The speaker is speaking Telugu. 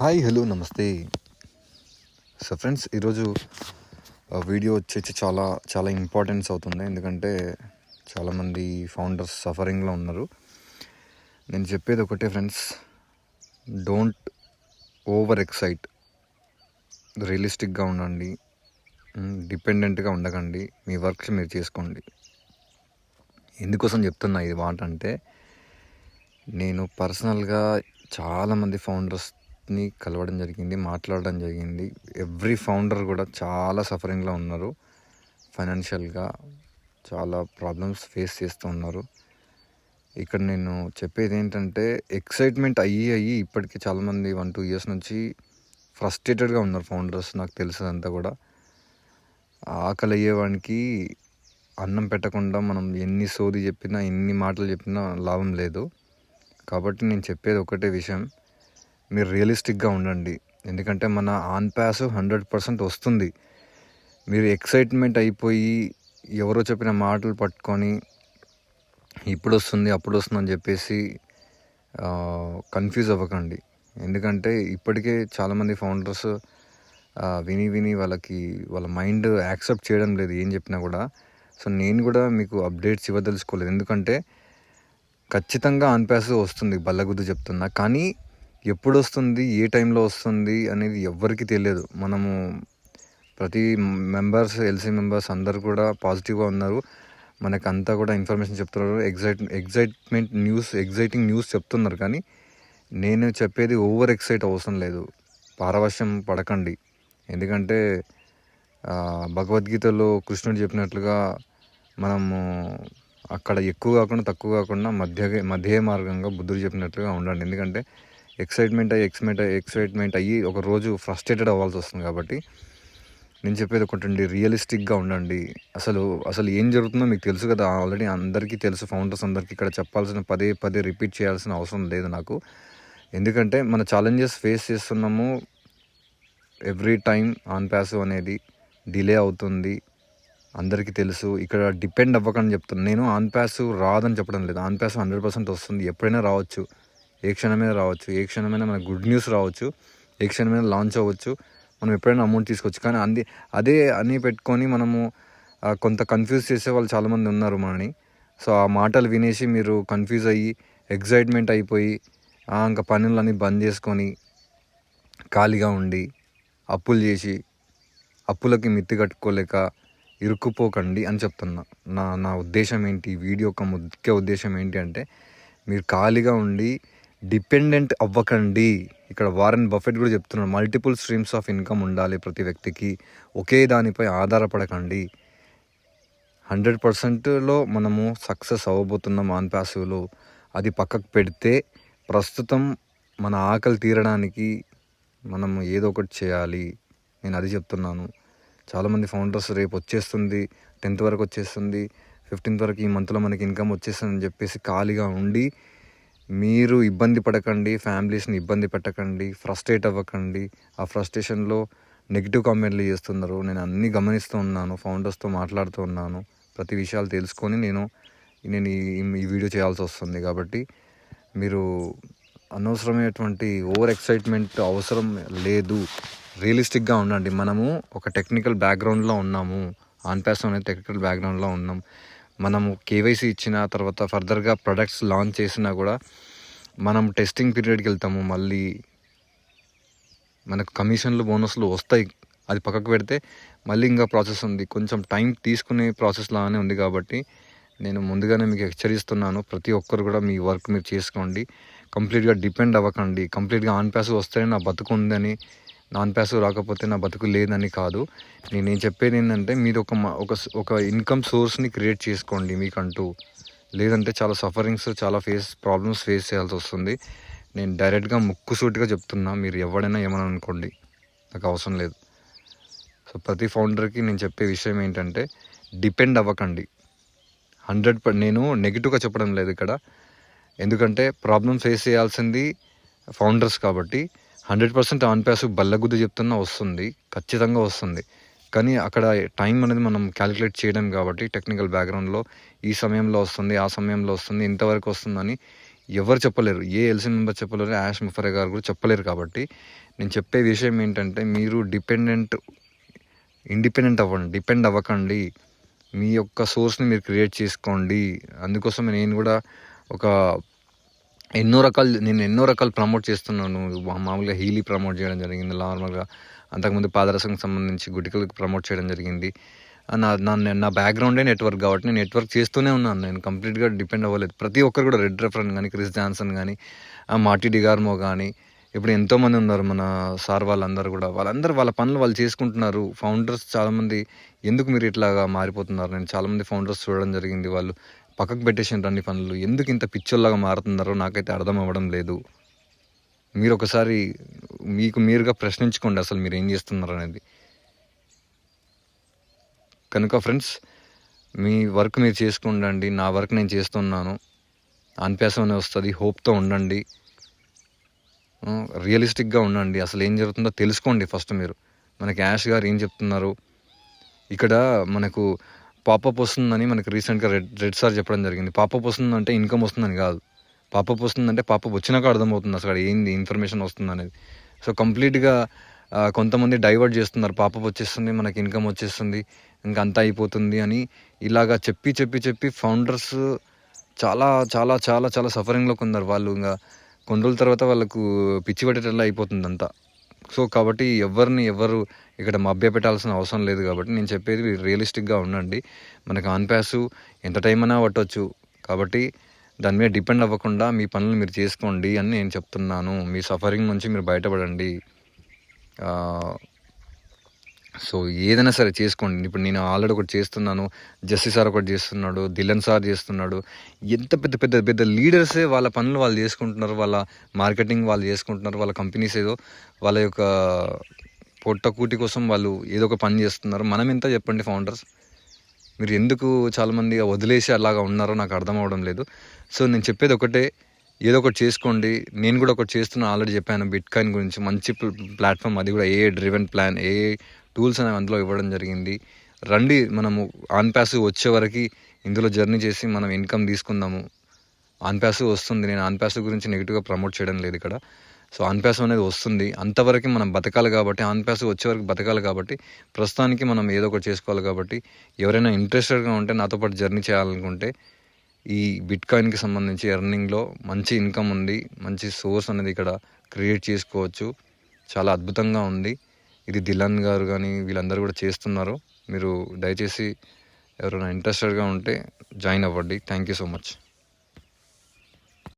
హాయ్ హలో నమస్తే. సో ఫ్రెండ్స్ ఈరోజు వీడియో వచ్చేసి చాలా చాలా ఇంపార్టెన్స్ అవుతుంది. ఎందుకంటే చాలామంది ఫౌండర్స్ సఫరింగ్లో ఉన్నారు. నేను చెప్పేది ఒకటే ఫ్రెండ్స్ డోంట్ ఓవర్ ఎక్సైట్ రియలిస్టిక్గా ఉండండి. డిపెండెంట్గా ఉండకండి. మీ వర్క్స్ మీరు చేసుకోండి. ఎందుకోసం చెప్తున్నా ఇది మాట అంటే నేను పర్సనల్గా చాలామంది ఫౌండర్స్ ని కలవడం జరిగింది మాట్లాడడం జరిగింది. ఎవ్రీ ఫౌండర్ కూడా చాలా సఫరింగ్లో ఉన్నారు. ఫైనాన్షియల్గా చాలా ప్రాబ్లమ్స్ ఫేస్ చేస్తూ ఉన్నారు. ఇక్కడ నేను చెప్పేది ఏంటంటే ఎక్సైట్మెంట్ అయ్యి అయ్యి ఇప్పటికీ చాలామంది వన్ టూ ఇయర్స్ నుంచి ఫ్రస్ట్రేటెడ్గా ఉన్నారు ఫౌండర్స్ నాకు తెలిసినంతా కూడా. ఆకలి అయ్యేవానికి అన్నం పెట్టకుండా మనం ఎన్ని సోది చెప్పినా ఎన్ని మాటలు చెప్పినా లాభం లేదు. కాబట్టి నేను చెప్పేది ఒకటే విషయం. మీరు రియలిస్టిక్గా ఉండండి. ఎందుకంటే మన ఆన్ ప్యాస్ హండ్రెడ్ పర్సెంట్ వస్తుంది. మీరు ఎక్సైట్మెంట్ అయిపోయి ఎవరో చెప్పిన మాటలు పట్టుకొని ఇప్పుడు వస్తుంది అప్పుడు వస్తుంది అని చెప్పేసి కన్ఫ్యూజ్ అవ్వకండి. ఎందుకంటే ఇప్పటికే చాలామంది ఫౌండర్స్ విని విని వాళ్ళకి వాళ్ళ మైండ్ యాక్సెప్ట్ చేయడం లేదు ఏం చెప్పినా కూడా. సో నేను కూడా మీకు అప్డేట్స్ ఇవ్వదలుచుకోలేదు. ఎందుకంటే ఖచ్చితంగా ఆన్ వస్తుంది బల్లగుద్దు చెప్తున్నా. కానీ ఎప్పుడు వస్తుంది ఏ టైంలో వస్తుంది అనేది ఎవ్వరికి తెలియదు. మనము ప్రతి మెంబర్స్ ఎల్సీ మెంబర్స్ అందరు కూడా పాజిటివ్గా ఉన్నారు. మనకు అంతా కూడా ఇన్ఫర్మేషన్ చెప్తున్నారు. Excite excitement news exciting news చెప్తున్నారు. కానీ నేను చెప్పేది ఓవర్ ఎక్సైట్ అవసరం లేదు. పారవశ్యం పడకండి. ఎందుకంటే భగవద్గీతలో కృష్ణుడు చెప్పినట్లుగా మనము అక్కడ ఎక్కువ కాకుండా తక్కువ కాకుండా మధ్య మధ్య మార్గంగా బుద్ధుడు చెప్పినట్లుగా ఉండండి. ఎందుకంటే ఎక్సైట్మెంట్ అయ్యి ఎక్స్మెంట్ ఎక్సైట్మెంట్ అయ్యి ఒక రోజు ఫ్రస్ట్రేటెడ్ అవ్వాల్సి వస్తుంది కాబట్టి నేను చెప్పేది ఒకటండి రియలిస్టిక్గా ఉండండి. అసలు అసలు ఏం జరుగుతుందో మీకు తెలుసు కదా ఆల్రెడీ అందరికీ తెలుసు ఫౌండర్స్ అందరికీ ఇక్కడ చెప్పాల్సిన పదే పదే రిపీట్ చేయాల్సిన అవసరం లేదు నాకు. ఎందుకంటే మన ఛాలెంజెస్ ఫేస్ చేస్తున్నాము ఎవ్రీ టైం ఆన్ ప్యాసివ్ అనేది డిలే అవుతుంది. అందరికీ తెలుసు ఇక్కడ డిపెండ్ అవ్వకని చెప్తున్నాను నేను ఆన్ ప్యాసివ్ రాదని చెప్పడం లేదు ఆన్ ప్యాసివ్ హండ్రెడ్ పర్సెంట్ వస్తుంది ఎప్పుడైనా రావచ్చు. ఏ క్షణమైనా రావచ్చు ఏ క్షణమైనా మనకు గుడ్ న్యూస్ రావచ్చు ఏ క్షణమైనా లాంచ్ అవ్వచ్చు. మనం ఎప్పుడైనా అమౌంట్ తీసుకోవచ్చు కానీ అంది అదే అని పెట్టుకొని మనము కొంత కన్ఫ్యూజ్ చేసే వాళ్ళు చాలామంది ఉన్నారు మనని. సో ఆ మాటలు వినేసి మీరు కన్ఫ్యూజ్ అయ్యి ఎగ్జైట్మెంట్ అయిపోయి ఇంకా పనులన్నీ బంద్ చేసుకొని ఖాళీగా ఉండి అప్పులు చేసి అప్పులకి మిత్తి కట్టుకోలేక ఇరుక్కుపోకండి అని చెప్తున్నా. నా నా ఉద్దేశం ఏంటి? వీడియో యొక్క ముఖ్య ఉద్దేశం ఏంటి అంటే మీరు ఖాళీగా ఉండి డిపెండెంట్ అవ్వకండి. ఇక్కడ వారెన్ బఫెట్ కూడా చెప్తున్నాడు. మల్టిపుల్ స్ట్రీమ్స్ ఆఫ్ ఇన్కమ్ ఉండాలి ప్రతి వ్యక్తికి. ఒకే దానిపై ఆధారపడకండి. హండ్రెడ్ పర్సెంట్లో మనము సక్సెస్ అవ్వబోతున్నాం ఆన్ ప్యాసివ్లో. అది పక్కకు పెడితే ప్రస్తుతం మన ఆకలి తీరడానికి మనము ఏదో ఒకటి చేయాలి. నేను అది చెప్తున్నాను. చాలామంది ఫౌండర్స్ రేపు వచ్చేస్తుంది టెన్త్ వరకు వచ్చేస్తుంది ఫిఫ్టీన్త్ వరకు ఈ మంత్లో మనకి ఇన్కమ్ వచ్చేస్తుంది అని చెప్పేసి ఖాళీగా ఉండి మీరు ఇబ్బంది పడకండి ఫ్యామిలీస్ని ఇబ్బంది పెట్టకండి ఫ్రస్ట్రేట్ అవ్వకండి. ఆ ఫ్రస్ట్రేషన్లో నెగిటివ్ కామెంట్లు చేస్తున్నారు. నేను అన్నీ గమనిస్తూ ఉన్నాను ఫౌండర్స్తో మాట్లాడుతూ ఉన్నాను. ప్రతి విషయాలు తెలుసుకొని నేను నేను ఈ వీడియో చేయాల్సి వస్తుంది కాబట్టి మీరు అనవసరమైనటువంటి ఓవర్ ఎక్సైట్మెంట్ అవసరం లేదు. రియలిస్టిక్గా ఉండండి. మనము ఒక టెక్నికల్ బ్యాక్గ్రౌండ్లో ఉన్నాము. ఆన్ ప్యాస్ అనేది టెక్నికల్ బ్యాక్గ్రౌండ్లో ఉన్నాం. మనము కేవైసీ ఇచ్చిన తర్వాత ఫర్దర్గా ప్రొడక్ట్స్ లాంచ్ చేసినా కూడా మనం టెస్టింగ్ పీరియడ్కి వెళ్తాము. మళ్ళీ మనకు కమిషన్లు బోనస్లు వస్తాయి. అది పక్కకు పెడితే మళ్ళీ ఇంకా ప్రాసెస్ ఉంది. కొంచెం టైం తీసుకునే ప్రాసెస్ లాగానే ఉంది కాబట్టి నేను ముందుగానే మీకు హెచ్చరిస్తున్నాను. ప్రతి ఒక్కరు కూడా మీ వర్క్ మీరు చేసుకోండి. కంప్లీట్గా డిపెండ్ అవ్వకండి. కంప్లీట్గా ఆన్ ప్యాస్ వస్తేనే నా బతుకు ఉందని నాన్ ప్యాసివ్ రాకపోతే నా బతుకు లేదని కాదు. నేను చెప్పేది ఏంటంటే మీరు ఒక ఒక ఒక ఇన్కమ్ సోర్స్ని క్రియేట్ చేసుకోండి మీకంటూ. లేదంటే చాలా సఫరింగ్స్ చాలా ఫేస్ ప్రాబ్లమ్స్ ఫేస్ చేయాల్సి వస్తుంది. నేను డైరెక్ట్గా ముక్కుసూటిగా చెప్తున్నా మీరు ఎవడైనా ఏమని అనుకోండి. నాకు అవసరం లేదు. సో ప్రతి ఫౌండర్కి నేను చెప్పే విషయం ఏంటంటే డిపెండ్ అవ్వకండి. హండ్రెడ్ నేను నెగిటివ్గా చెప్పడం లేదు ఇక్కడ. ఎందుకంటే ప్రాబ్లమ్ ఫేస్ చేయాల్సింది ఫౌండర్స్ కాబట్టి. హండ్రెడ్ పర్సెంట్ ఆన్ ప్యాస్ బల్లగుద్ద చెప్తున్నా వస్తుంది. ఖచ్చితంగా వస్తుంది. కానీ అక్కడ టైం అనేది మనం క్యాలిక్యులేట్ చేయడం కాబట్టి టెక్నికల్ బ్యాక్గ్రౌండ్లో ఈ సమయంలో వస్తుంది ఆ సమయంలో వస్తుంది ఇంతవరకు వస్తుందని ఎవరు చెప్పలేరు. ఏ ఎల్సీ మెంబర్ చెప్పలేరు యాష్ ముఫరే గారు కూడా చెప్పలేరు కాబట్టి నేను చెప్పే విషయం ఏంటంటే మీరు డిపెండెంట్ ఇండిపెండెంట్ అవ్వండి డిపెండ్ అవ్వకండి. మీ యొక్క సోర్స్ని మీరు క్రియేట్ చేసుకోండి. అందుకోసం నేను కూడా ఒక ఎన్నో రకాలు నేను ఎన్నో రకాలు ప్రమోట్ చేస్తున్నాను. మామూలుగా హీలీ ప్రమోట్ చేయడం జరిగింది. నార్మల్గా అంతకుముందు పాదరసంకి సంబంధించి గుటికలకు ప్రమోట్ చేయడం జరిగింది. నా నా నా బ్యాక్గ్రౌండే నెట్వర్క్ కాబట్టి నేను నెట్వర్క్ చేస్తూనే ఉన్నాను. నేను కంప్లీట్గా డిపెండ్ అవ్వలేదు. ప్రతి ఒక్కరు కూడా రెడ్ రెఫరెంట్ కానీ క్రిస్ జాన్సన్ కానీ మార్టీ డిగార్మో కానీ ఇప్పుడు ఎంతోమంది ఉన్నారు మన సార్ వాళ్ళందరూ కూడా. వాళ్ళందరూ వాళ్ళ పనులు వాళ్ళు చేసుకుంటున్నారు. ఫౌండర్స్ చాలామంది ఎందుకు మీరు ఇట్లాగా మారిపోతున్నారు? నేను చాలామంది ఫౌండర్స్ చూడడం జరిగింది వాళ్ళు. పక్కకు పెట్టేసిన రండి పనులు. ఎందుకు ఇంత పిచ్చోల్లాగా మారుతున్నారో నాకైతే అర్థం అవ్వడం లేదు. మీరు ఒకసారి మీకు మీరుగా ప్రశ్నించుకోండి అసలు మీరు ఏం చేస్తున్నారు అనేది. కనుక ఫ్రెండ్స్ మీ వర్క్ మీరు చేసుకుండండి. నా వర్క్ నేను చేస్తున్నాను. అనిపేసమనే వస్తుంది. హోప్తో ఉండండి. రియలిస్టిక్గా ఉండండి. అసలు ఏం జరుగుతుందో తెలుసుకోండి ఫస్ట్ మీరు. మనకి యాష్ గారు ఏం చెప్తున్నారు? ఇక్కడ మనకు పాపప్ వస్తుందని మనకి రీసెంట్గా రెడ్ రెడ్ సార్ చెప్పడం జరిగింది. పాపప్ వస్తుందంటే ఇన్కమ్ వస్తుందని కాదు. పాపప్ వస్తుందంటే పాపప్ వచ్చినాక అర్థమవుతుంది అసలు ఏంది ఇన్ఫర్మేషన్ వస్తుంది అనేది సో కంప్లీట్గా కొంతమంది డైవర్ట్ చేస్తున్నారు. పాపప్ వచ్చేస్తుంది మనకి ఇన్కమ్ వచ్చేస్తుంది ఇంకా అంతా అయిపోతుంది అని ఇలాగా చెప్పి చెప్పి చెప్పి ఫౌండర్స్ చాలా చాలా చాలా చాలా సఫరింగ్లోకి ఉన్నారు వాళ్ళు ఇంకా కొన్ని రోజుల తర్వాత వాళ్ళకు పిచ్చి పట్టేటట్లా అయిపోతుంది అంతా సో కాబట్టి ఎవరిని ఎవరు ఇక్కడ మభ్య పెట్టాల్సిన అవసరం లేదు కాబట్టి నేను చెప్పేది రియలిస్టిక్గా ఉండండి. మనకు ఆన్ ప్యాసు ఎంత టైం అయినా పట్టవచ్చు కాబట్టి దాని మీద డిపెండ్ అవ్వకుండా మీ పనులు మీరు చేసుకోండి అని నేను చెప్తున్నాను. మీ సఫరింగ్ నుంచి మీరు బయటపడండి. సో ఏదైనా సరే చేసుకోండి. ఇప్పుడు నేను ఆల్రెడీ ఒకటి చేస్తున్నాను. జస్సి సార్ ఒకటి చేస్తున్నాడు. దిలన్ సార్ చేస్తున్నాడు. ఎంత పెద్ద పెద్ద పెద్ద లీడర్సే వాళ్ళ పనులు వాళ్ళు చేసుకుంటున్నారు. వాళ్ళ మార్కెటింగ్ వాళ్ళు చేసుకుంటున్నారు. వాళ్ళ కంపెనీస్ ఏదో వాళ్ళ యొక్క పొట్టకూటి కోసం వాళ్ళు ఏదో ఒక పని చేస్తున్నారు. మనం ఎంత చెప్పండి ఫౌండర్స్ మీరు ఎందుకు చాలామంది వదిలేసి అలాగా ఉన్నారో నాకు అర్థం అవ్వడం లేదు. సో నేను చెప్పేది ఒకటే ఏదో ఒకటి చేసుకోండి. నేను కూడా ఒకటి చేస్తున్నా ఆల్రెడీ చెప్పాను బిట్ కాయిన్ గురించి. మంచి ప్లాట్ఫామ్ అది కూడా AI driven plan AI tools అనేవి అందులో ఇవ్వడం జరిగింది. రండి మనము ఆన్ ప్యాస్ వచ్చే వరకు ఇందులో జర్నీ చేసి మనం ఇన్కమ్ తీసుకుందాము. ఆన్ ప్యాస్ వస్తుంది. నేను ఆన్ ప్యాస్ గురించి నెగిటివ్గా ప్రమోట్ చేయడం లేదు ఇక్కడ. సో ఆన్ అనేది వస్తుంది. అంతవరకు మనం బతకాలి కాబట్టి ఆన్ వచ్చేవరకు వచ్చే వరకు బతకాలి కాబట్టి ప్రస్తుతానికి మనం ఏదో ఒకటి చేసుకోవాలి కాబట్టి ఎవరైనా ఇంట్రెస్టెడ్గా ఉంటే నాతో పాటు జర్నీ చేయాలనుకుంటే ఈ బిట్ కాయిన్కి సంబంధించి ఎర్నింగ్లో మంచి ఇన్కమ్ ఉంది మంచి సోర్స్ అనేది ఇక్కడ క్రియేట్ చేసుకోవచ్చు. చాలా అద్భుతంగా ఉంది. ఇది దిలాన్ గారు కానీ వీళ్ళందరూ కూడా చేస్తున్నారు. మీరు దయచేసి ఎవరైనా ఇంట్రెస్టెడ్గా ఉంటే జాయిన్ అవ్వండి. Thank you so much.